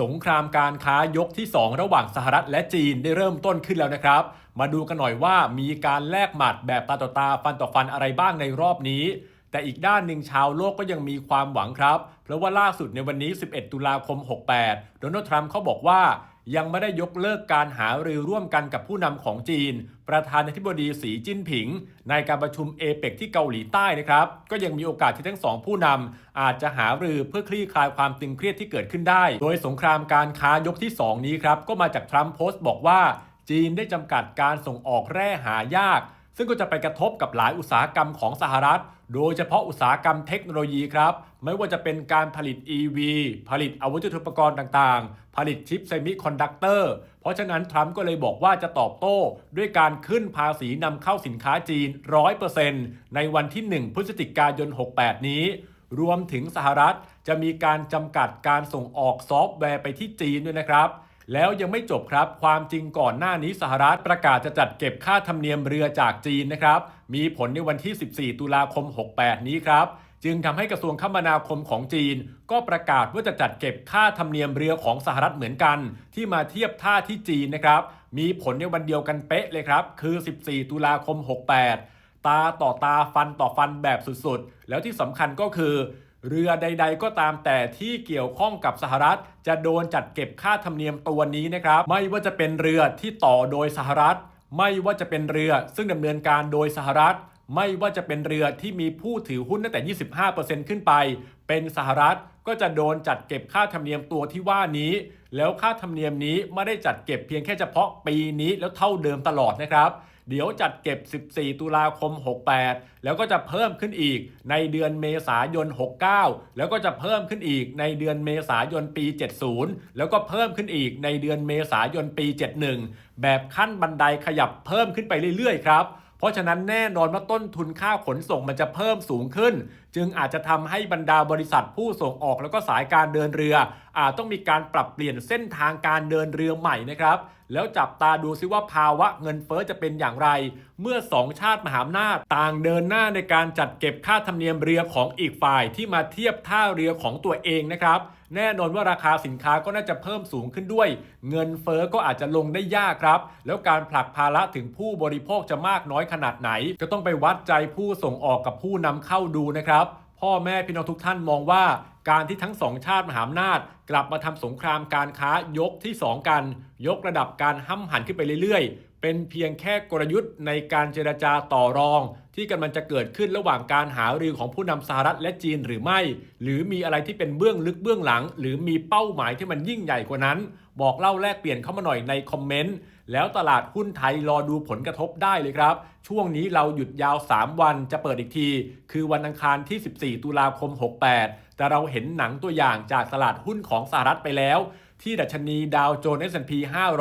สงครามการค้ายกที่ 2 ระหว่างสหรัฐและจีนได้เริ่มต้นขึ้นแล้วนะครับ มาดูกันหน่อยว่ามีการแลกหมัดแบบตาต่อตาฟันต่อฟันอะไรบ้างในรอบนี้ แต่อีกด้านหนึ่งชาวโลกก็ยังมีความหวังครับ เพราะว่าล่าสุดในวันนี้ 11 ตุลาคม 68 โดนัลด์ทรัมป์เขาบอกว่ายังไม่ได้ยกเลิกการหารือร่วมกันกับผู้นำของจีน ประธานาธิบดีสีจิ้นผิง ในการประชุมเอเปกที่เกาหลีใต้นะครับ ก็ยังมีโอกาสที่ทั้งสองผู้นำอาจจะหารือเพื่อคลี่คลายความตึงเครียดที่เกิดขึ้นได้ โดยสงครามการค้ายกที่ 2 นี้ครับ ก็มาจากทรัมป์โพสต์บอกว่า จีนได้จำกัดการส่งออกแร่หายาก ซึ่งก็จะไปกระทบกับหลายอุตสาหกรรมของสหรัฐ โดยเฉพาะอุตสาหกรรมเทคโนโลยีครับ ไม่ว่าจะเป็นการผลิต EV ผลิตอาวุธยุทโธปกรณ์ต่างๆ ผลิตชิปเซมิคอนดักเตอร์ เพราะฉะนั้นทรัมป์ก็เลยบอกว่าจะตอบโต้ด้วยการขึ้นภาษีนำเข้าสินค้าจีน 100%ในวันที่ 1 พฤศจิกายน 68 นี้ รวมถึงสหรัฐจะมีการจำกัดการส่งออกซอฟต์แวร์ไปที่จีนด้วยนะครับ แล้วยังไม่จบครับ ความจริงก่อนหน้านี้สหรัฐประกาศจะจัดเก็บค่าธรรมเนียมเรือจากจีนนะครับ มีผลในวันที่ 14 ตุลาคม 68 นี้ครับ จึงทำให้กระทรวงคมนาคมของจีน ก็ประกาศว่าจะจัดเก็บค่าธรรมเนียมเรือของสหรัฐเหมือนกัน ที่มาเทียบท่าที่จีนนะครับ มีผลในวันเดียวกันเป๊ะเลยครับ คือ 14 ตุลาคม 68 ตาต่อตาฟันต่อฟันแบบสุดๆ แล้วที่สำคัญก็คือ เรือใด ๆ ก็ตามแต่ที่เกี่ยวข้องกับสหรัฐ จะโดนจัดเก็บค่าธรรมเนียมตัวนี้นะครับ ไม่ว่าจะเป็นเรือที่ต่อโดยสหรัฐ ไม่ว่าจะเป็นเรือซึ่งดำเนินการโดยสหรัฐ ไม่ว่าจะเป็นเรือที่มีผู้ถือหุ้นตั้งแต่ 25%ขึ้นไป เป็นสหรัฐก็จะโดนจัดเก็บค่าธรรมเนียมตัวที่ว่านี้ แล้วค่าธรรมเนียมนี้ไม่ได้จัดเก็บเพียงแค่เฉพาะปีนี้แล้วเท่าเดิมตลอดนะครับ เดี๋ยวจัดเก็บ 14 ตุลาคม 68 แล้วก็จะเพิ่มขึ้นอีกในเดือนเมษายน 69 แล้วก็จะเพิ่มขึ้นอีกในเดือนเมษายนปี 70 แล้วก็เพิ่มขึ้นอีกในเดือนเมษายนปี 71 แบบขั้นบันไดขยับเพิ่มขึ้นไปเรื่อยๆครับเพราะฉะนั้นแน่นอนว่าต้นทุนค่าขนส่งมันจะเพิ่มสูงขึ้น จึงอาจจะทำให้บรรดาบริษัทผู้ส่งออกแล้วก็สายการเดินเรือ อาจต้องมีการปรับเปลี่ยนเส้นทางการเดินเรือใหม่นะครับ แล้วจับตาดูซิว่าภาวะเงินเฟ้อจะเป็นอย่างไร เมื่อสองชาติมหาอำนาจต่างเดินหน้าในการจัดเก็บค่าธรรมเนียมเรือของอีกฝ่ายที่มาเทียบท่าเรือของตัวเองนะครับแน่นอนว่าราคาสินค้าก็น่าจะเพิ่มสูงขึ้นด้วย เงินเฟอ้อก็อาจจะลงได้ยากครับ แล้วการผลักภาระถึงผู้บริโภคจะมากน้อยขนาดไหน ก็ต้องไปวัดใจผู้ส่งออกกับผู้นำเข้าดูนะครับ พ่อแม่พี่น้องทุกท่านมองว่า การที่ทั้งสองชาติมหาอำนาจ กลับมาทำสงครามการค้ายกที่ 2 กัน ยกระดับการห้ำหันขึ้นไปเรื่อยๆ เป็นเพียงแค่กลยุทธ์ในการเจรจาต่อรอง ที่กำลังจะเกิดขึ้นระหว่างการหารือของผู้นำสหรัฐและจีนหรือไม่ หรือมีอะไรที่เป็นเบื้องลึกเบื้องหลัง หรือมีเป้าหมายที่มันยิ่งใหญ่กว่านั้น บอกเล่าแลกเปลี่ยนเข้ามาหน่อยในคอมเมนต์แล้วตลาดหุ้นไทยรอดูผลกระทบได้เลยครับ ช่วงนี้เราหยุดยาว 3 วันจะเปิดอีกที คือวันอังคารที่ 14 ตุลาคม 68 แต่เราเห็นหนังตัวอย่างจากตลาดหุ้นของสหรัฐไปแล้ว ที่ดัชนีดาวโจนส์ S&P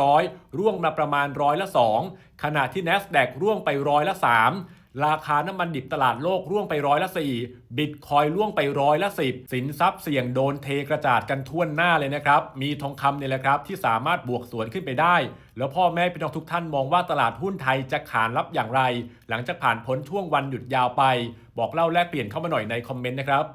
500 ร่วงมาประมาณร้อยละ 2 ขณะที่ NASDAQ ร่วงไปร้อยละ 3 ราคาน้ำมันดิบตลาดโลกร่วงไปร้อยละ4บิตคอยร่วงไปร้อยละ 10 สินทรัพย์เสี่ยงโดนเทกระจาดกันทั่วหน้าเลยนะครับ มีทองคำเนี่ยแหละครับที่สามารถบวกสวนขึ้นไปได้ แล้วพ่อแม่พี่น้องทุกท่านมองว่าตลาดหุ้นไทยจะขานรับอย่างไร หลังจากผ่านพ้นช่วงวันหยุดยาวไป บอกเล่าแลกเปลี่ยนเข้ามาหน่อยในคอมเมนต์นะครับ